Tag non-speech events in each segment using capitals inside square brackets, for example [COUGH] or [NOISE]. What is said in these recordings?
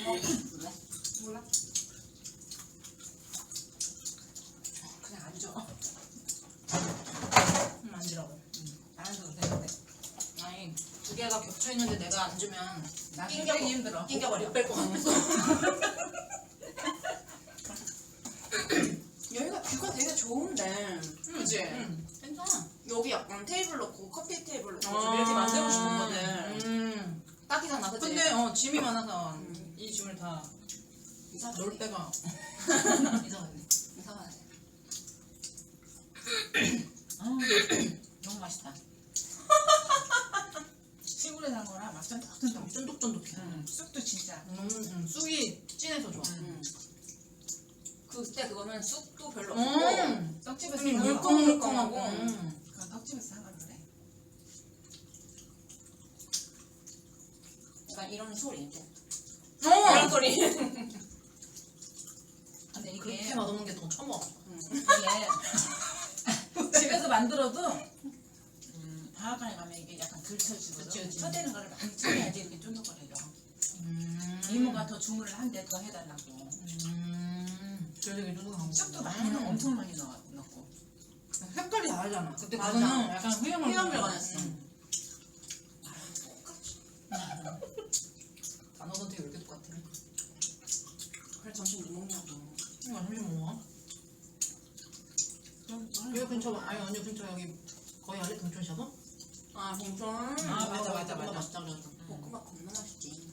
뭐 싶은데? 몰라. 그냥 앉아. 음, 앉으라고. 안 앉아도 되는데. 아니 두 개가 겹쳐 있는데 내가 앉으면 나 낑겨 굉장히 힘들어. 낑겨버려. 못 뺄 것 같아서. 여기가 뷰가 되게 좋은데 그치? 응, 괜찮아. 여기 약간 테이블 놓고 커피 테이블 놓고 아, 좀 이렇게 만들고 싶었거든 음. 딱이잖아 그치? 근데 어 짐이 많아서 음. 이 짐을 다 이상하네 넣을 데가 [LAUGHS] 이상하네. 이상하네 아, 너무 맛있다. [LAUGHS] 시골에 산 거라 맛 쫀득쫀득. 쫀득쫀득해. 음, 쑥도 진짜. 너무 음, 쑥이 진해서 좋아. 음. 그때 그거는 쑥도 별로 없고 음. 떡집에서 음, 산 거. 물컹 물컹하고. 음. 음. 그건 떡집에서 산 건데. 약간 이런 소리 이제 어! 소리 [LAUGHS] 근데 그렇게 이게 맛없는 게 더 처음 먹어. 이게 [LAUGHS] 집에서 만들어도 음, 방앗간에 가면 이게 약간 들쳐지거든. 그치. 쳐대는 거를 많이 쳐야지 이렇게 쫀득거려져. 음. 이모가 더 주문을 한 대 더 해달라고. 음. 쫀득한 거. 쑥도 많이 넣어, 엄청 많이 넣어, 넣고. 색깔이 다르잖아. 그때 맞아. 그거는 약간 흐영을 원했어. 음. 단어 선택이 왜 이렇게 똑같아? 그래 점심 뭐 먹냐고 점심 뭐? 여기 근처 아니 언니 근처 여기 거의 등촌 샤브? 아 봉천 아, 맞아, 맞아, 맞아. 맛있다 그래서. 볶음밥 겁나 맛있지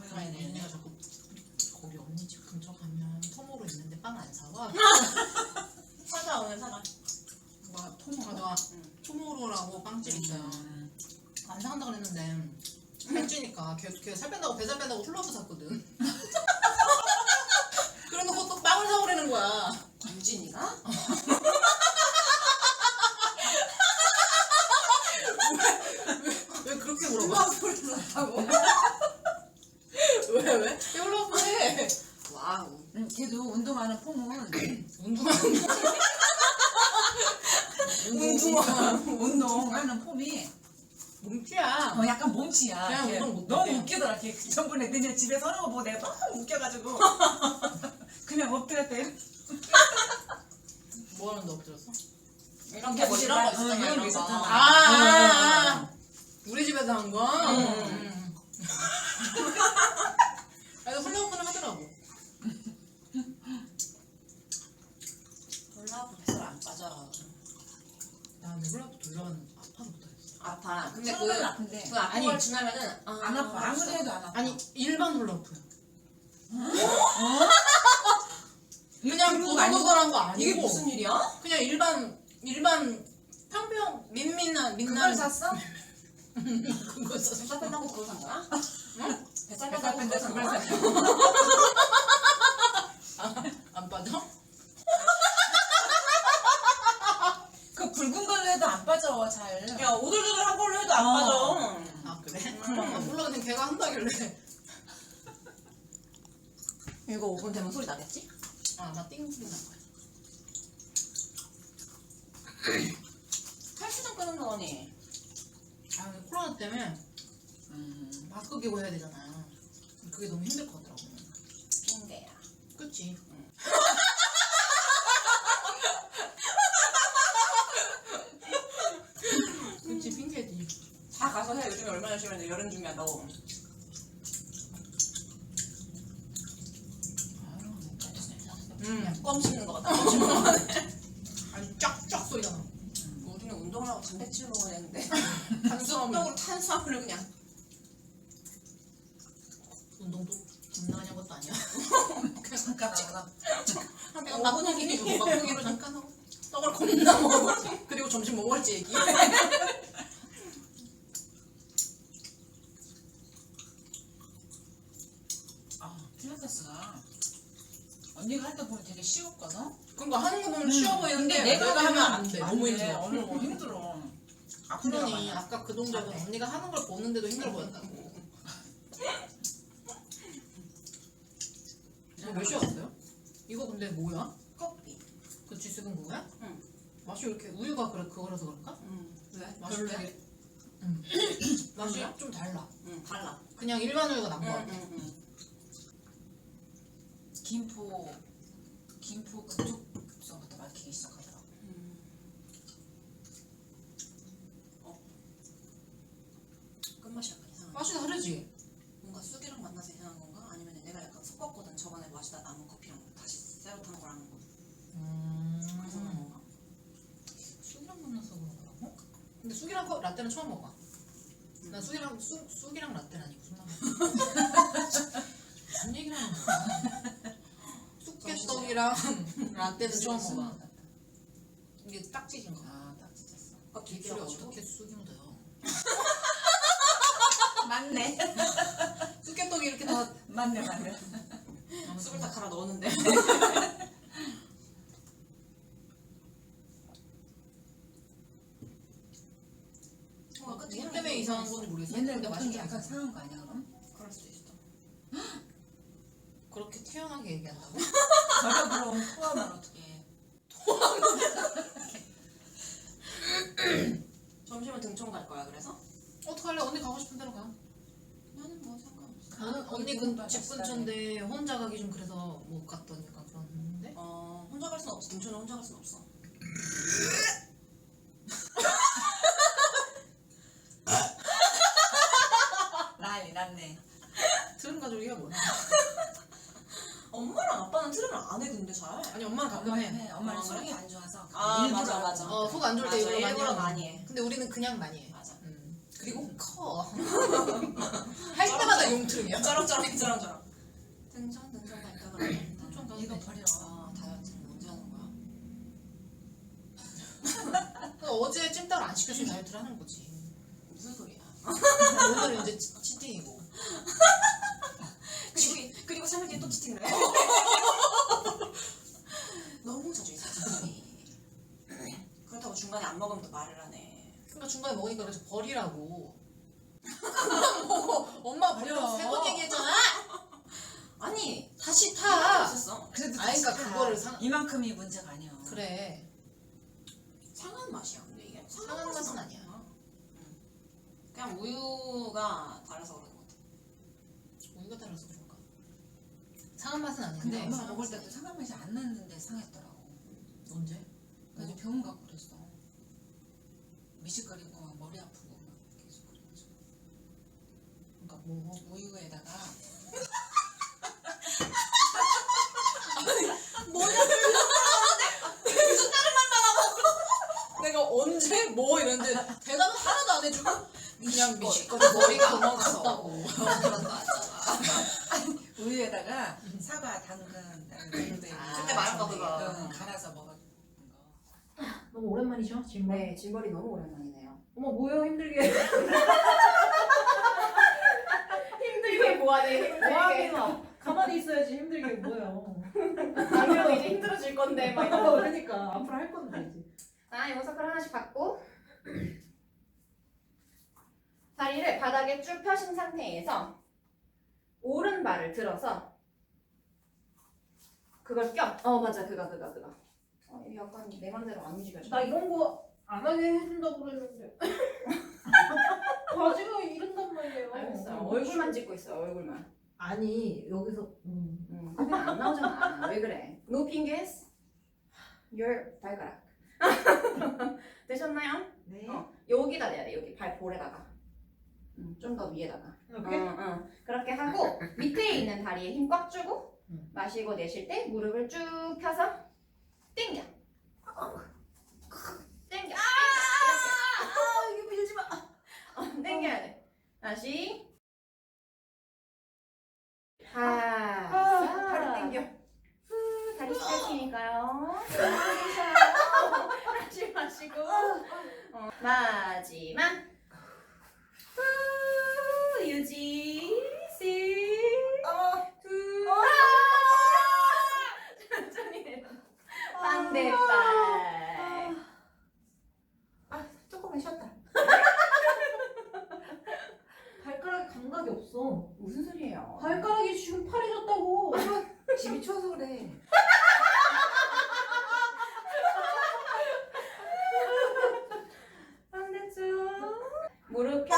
아니 가야 언니가. 자꾸 거기 언니 집 근처 가면 토모로 있는데 빵 안 사와? 사자 오늘 사자 뭐 토모 가져와. 응. 토모로라고 빵집 있어요. 음. 안 사간다 그랬는데 살찌니까 걔, 걔살 뺀다고 배살 뺀다고 훌러프 샀거든. 빵을 사오라는 거야. 유진이가? 왜 그렇게 물어봐? 소리를 하고 왜 왜? 왜 훌러프 해? 와우 음, 걔도 운동하는 폼은 [CLEARS THROAT] 운동하는 거. 운동화 운동하는 폼이 몸치야. 어, 약간 몸치야. 그냥 걔 운동 못해. 너무 웃기더라. 걔 전번에 너네 집에서 하는 거 보고 내가 너무 웃겨가지고 [LAUGHS] 그냥 엎드렸대. [LAUGHS] 뭐 하는데 엎드렸어? 이런 게뭐 이런 거 있었잖아 어, 이런 거 이런 있었잖아. 거 아, 아, 아. 우리 집에서 한 거? 응. 음. 그래서 훌러프는 하더라고. 몰라 뱃살 안 빠져 나 근데 훌러프 돌려가는 아파서 못하겠어. 아파 근데 그, 아픈데 그 아픈 아니. 걸 지나면은 아, 안 아파. 아무리 해도 안 아파. 아니 일반 훌러프. 어? 그런 거 아니고? 고도도돌한 거 아니고 이게 무슨 일이야? 그냥 일반 일반 평평 민민한 그걸 민난 샀어? [LAUGHS] 그거 샀어. 뱃살 뺀다고 그거 산 거야? 응? 뱃살 뱃살 뺀다고 뺀다 그거 산 그걸 거야? [LAUGHS] 안 빠져? [LAUGHS] 그 굵은 걸로 해도 안 빠져 잘. 야 오돌도돌 한 걸로 해도 안 어. 빠져 아 그래? 음. 아, 몰라 그냥 걔가 한다길래 이거 5분 되면 소리 나겠지? 아나띵 소리 날 거야. 헬스장 끄는 거니 아 근데 코로나 때문에 음. 마스크 끼고 해야 되잖아요. 그게 너무 힘들 것 같더라고. 핑계야 그치? [LAUGHS] 그치 핑계지. 다 가서 해 요즘에 얼마나 열심히 하는데 여름 준비한다고 음. 껌 씹는 거 같다 껌 씹는 거 같아 아니 쫙쫙 소리가 나. 우리는 운동을 하고 단백질 먹어야 되는데 탄수화물. 쑥떡으로 탄 수화물을 그냥 운동도 겁나 하는 것도 아니야. 잠깐 나가. 한 그냥 5분 막고기로 하기 막고기로 잠깐 하고 떡을 겁나 먹어. 그리고 점심 뭐 먹을지 얘기. 아, 필라테스가 언니가 할 때 보면 되게 쉬웠거든. 그러니까 하는 거 보면 쉬워 보이는데 내가, 하면 안 돼. 너무 돼. 힘들어. 어려워 힘들어. 그러니. 아까 그 동작은 네. 언니가 하는 걸 보는데도 힘들어 보였다고. 이거 몇 시에 왔어요? 이거 근데 뭐야? 커피 그 쥐스은 거야? 응. 맛이 왜 이렇게 우유가 그래 그거라서 그런가? 응 왜? 맛이 별로야? 되게 [COUGHS] 맛이 뭐야? 좀 달라. 응 달라. 그냥 일반 우유가 난거 응, 같아. 응, 응. 김포 김포 그쪽부터 막히기 시작하더라고. 음. 어. 끝 맛이 다르지? 뭔가 쑥이랑 만나서 이상한 건가? 아니면 내가 약간 섞었거든 저번에 마시다 남은 커피랑 다시 새로 탄 거랑 그래서 그런 음. 건가? 쑥이랑 만나서 그런 거라고? 근데 쑥이랑 거, 라떼는 처음 먹어봐. 난 쑥이랑 쑥, 쑥이랑 라떼라니 [LAUGHS] 무슨 말이야? 무슨 얘기를 하는 거야? 쑥개떡이랑 라떼는 처음 먹어봐. 이게 딱 찢은 거. 아딱 찢었어. 껍질 입술에 껴가지고 어떻게 쑥이 묻어요? [LAUGHS] 맞네. [LAUGHS] 쑥개떡이 이렇게 다 맞네 맞네. 쑥을 다 갈아 넣었는데 [LAUGHS] 어, 끝에 뭐 향이 때문에 좀 이상한. 건지 모르겠어. 옛날에 근데 게 맛있게 약간 상한 거 아니야 그럼? 그럴 수도 있어 그렇게 태연하게 얘기한다고? 저려 그럼 토하면 어떡해. [LAUGHS] 점심은 등촌 갈 거야 그래서? 어떡할래? 언니 가고 싶은 대로 가. 나는 언니 근, 집바 근처인데 혼자 가기 좀 그래서 못 갔더니까 그런데 어 혼자 갈 순 없어 등촌은 혼자 갈 순 없어 난리 났네. 트름 가족이야 뭐야? 엄마랑 아빠는 트름을 안 해 근데 잘 아니 엄마는 가끔 해. 해. 엄마는 어? 속이 안 좋아서. 아, 일부러 맞아. 맞아. 어 속 안 좋을 때 맞아, 일부러 많이, 일부러 하고. 많이 해. 근데 우리는 그냥 많이 해. 커. [LAUGHS] 할 때마다 용트름이야. 쩌렁쩌렁 쩌렁쩌렁 등촌 등촌 갈까 그러면 등촌 가도 이거 돼. 버려. 아 다이어트는 언제 하는 거야? [LAUGHS] 어제 찜닭을 안 시켰으면 다이어트를 하는 거지. 무슨 소리야 [LAUGHS] 오늘은 이제 치- 치팅이고. 그리고 그리고 3일 뒤에 또 치팅을 해 너무 자주 있어 치팅이 그렇다고 중간에 안 먹으면 또 말을 하네 그러니까 중간에 먹으니까 그래서 버리라고. 엄마 버리라고 버려. 세번 얘기했잖아. [LAUGHS] 아니 다시 다 타. 없었어 그래도 아니, 그러니까 다시 타. 그거를 상- 이만큼이 문제가 아니야. 그래. 상한 맛이야 근데 이게 상한 맛은 아니야. 응. 그냥 우유가 달라서 그러는 것 같아 우유가 달라서 그런가. 상한 맛은 아닌데. 근데 엄마 먹을 때도 상한 맛이 안 났는데 상했더라고. 언제? 그래서 병원 가고 그랬어. 미식거리고 막 계속 그래가지고. 뭐 우유에다가 내가 언제 뭐 이랬는데 대답은 하나도 안 해주고 그냥 미식거리 머리가 [LAUGHS] 안 갔다고. 우유에다가 사과, 당근, 당근도 있고 아, 그때 말한 거 그거. 응, 갈아서 먹었던 거. 너무 오랜만이죠? 질문. 네, 짐벌이 너무 오랜만이네요. 어머 뭐예요 힘들게. [LAUGHS] 뭐하네, 힘들게. 뭐하기나. 가만히 있어야지 힘들게 뭐예요. 당연히 이제 힘들어질 건데, 막 이러면서. 그러니까 앞으로 할 건데 이제. 자, 이거 석을 하나씩 받고 다리를 바닥에 쭉 펴신 상태에서 오른발을 들어서 그걸 껴. 어, 맞아. 그거, 그거, 그거. 어, 이거 약간 내 맘대로 안 움직여져. 나 이런 거 안 하게 해준다고 그랬는데. [LAUGHS] 바지가 이런단 말이에요. 알겠어 요. 얼굴만 찍고 있어, 얼굴만. 아니 여기서 음. 음, 그게 안 나오잖아. 왜 그래? No fingers, your 발가락. [LAUGHS] 되셨나요? 네. 어, 여기다 대야 돼. 여기 발볼에다가. 음, 좀더 위에다가. 이렇게? 응, 응. 그렇게 하고 밑에 있는 다리에 힘 꽉 주고 음. 마시고 내쉴 때 무릎을 쭉 펴서. 당겨. 아, 이렇게 밀지 마. 어, 당겨야 돼. 다시. 하. 아. 다리 당겨. 후, 다리 스트레칭이니까요. 다시 마시고. 어, 마지막. 후, 유지. 시. 두. 천천히 내려. 반대발. 아, 조금만 쉬었다. 발가락에 감각이 없어. 무슨 소리예요? 발가락이 지금 파래졌다고. 집이 추워서 그래. 반대쪽. 무릎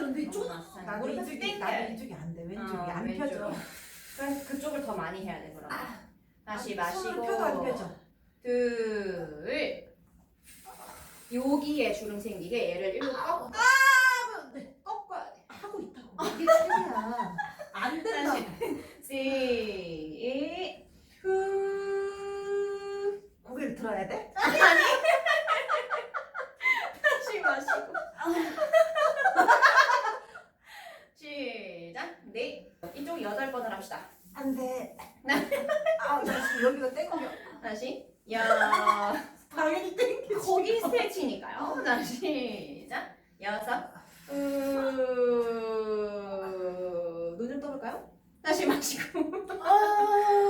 근데 이쪽 마사지. 나도 무릎 펴서 이쪽이 당겨야 나도 돼. 이쪽이 안 돼. 왼쪽이 어, 안. 펴져. 그래서 그쪽을 더 많이 해야 돼 그러면. 다시 아니, 손을 마시고 펴도 안 펴져. 둘 여기에 주름 생기게 얘를 일로 꺾어 꺾어야 돼 하고 있다고. 이게 차이야. 안 된다. 시 후. 고개를 들어야 돼? 다시 마시고 시작 네 여덟 번을 합시다. 안 돼. 아, 나 지금 여기가 땡겨. 다시. 야. 당연히 땡겨. 거기 스트레칭이니까요? 자 시작. 여섯. 눈좀 떠볼까요? 다시 마시고. 아,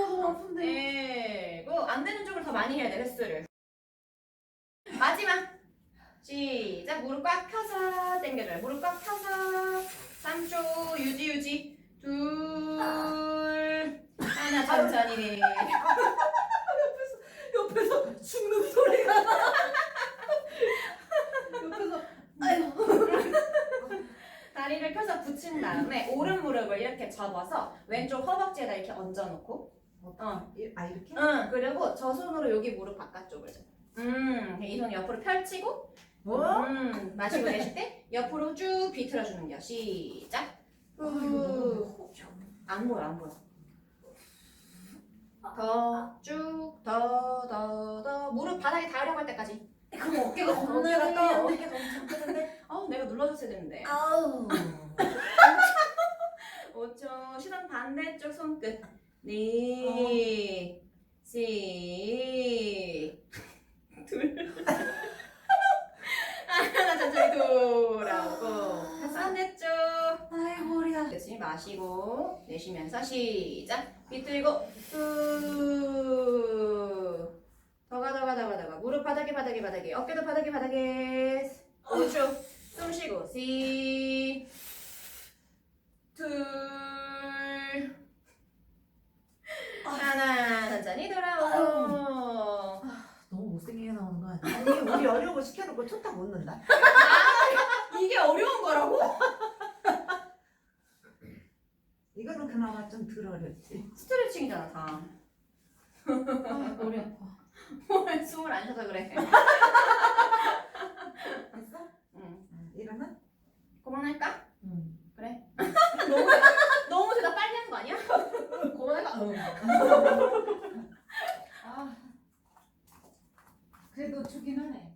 너무 아픈데. 그리고. 안 되는 쪽을 더 많이 해야 돼 횟수를. 마지막. 시작. 무릎 꽉 펴서 당겨줘요. 무릎 꽉 펴서. 3초 유지 유지 둘 하나 천천히 옆에서 죽는 소리가 나. 옆에서 다리를 펴서 붙인 다음에 오른 무릎을 이렇게 접어서 왼쪽 허벅지에다 이렇게 얹어놓고 어. 이- 아 이렇게? 응 그리고 저 손으로 여기 무릎 바깥쪽을 잡 음이 손 옆으로 펼치고 뭐? 음, 마시고 계실 때 옆으로 쭉 비틀어주는 겨. 시작. 후. 안 보여, 안 보여. 더, 쭉, 더, 더, 더. 무릎 바닥에 닿으려고 할 때까지. 그럼 어깨가 어깨가 떠. 어깨가 어깨가 엄청 뜨는데. 어, 내가 눌러줬어야 되는데. 아우. [LAUGHS] 5초. 시선 반대쪽 손끝. 네. 시. 둘. 하나 천천히 돌아오고. 반대쪽. 아이고 머리야. 그렇지 마시고 내쉬면서 시작. 비틀고 후. 더가 더가 더가 더가. 무릎 바닥에 바닥에 바닥에. 어깨도 바닥에 바닥에. 5초 숨 쉬고 시 둘. 하나 천천히 돌아오고 너무 못생기게 나오는 거 아니야? 아니 우리 어려운 거 시켜놓고 쳤다 못 넣는다. 이게 어려운 거라고? 이거는 그나마 좀 덜 어렵지. 스트레칭이잖아 다. 아, 머리 아파. [LAUGHS] 오늘 숨을 안 쉬어서 그래. 됐어? 응. 음, 이거는? 그만할까? 응. 그래. [LAUGHS] 너무 너무 대답 빨리 하는 거 아니야? 그만할까? 응. 아, 그래도 주긴 하네.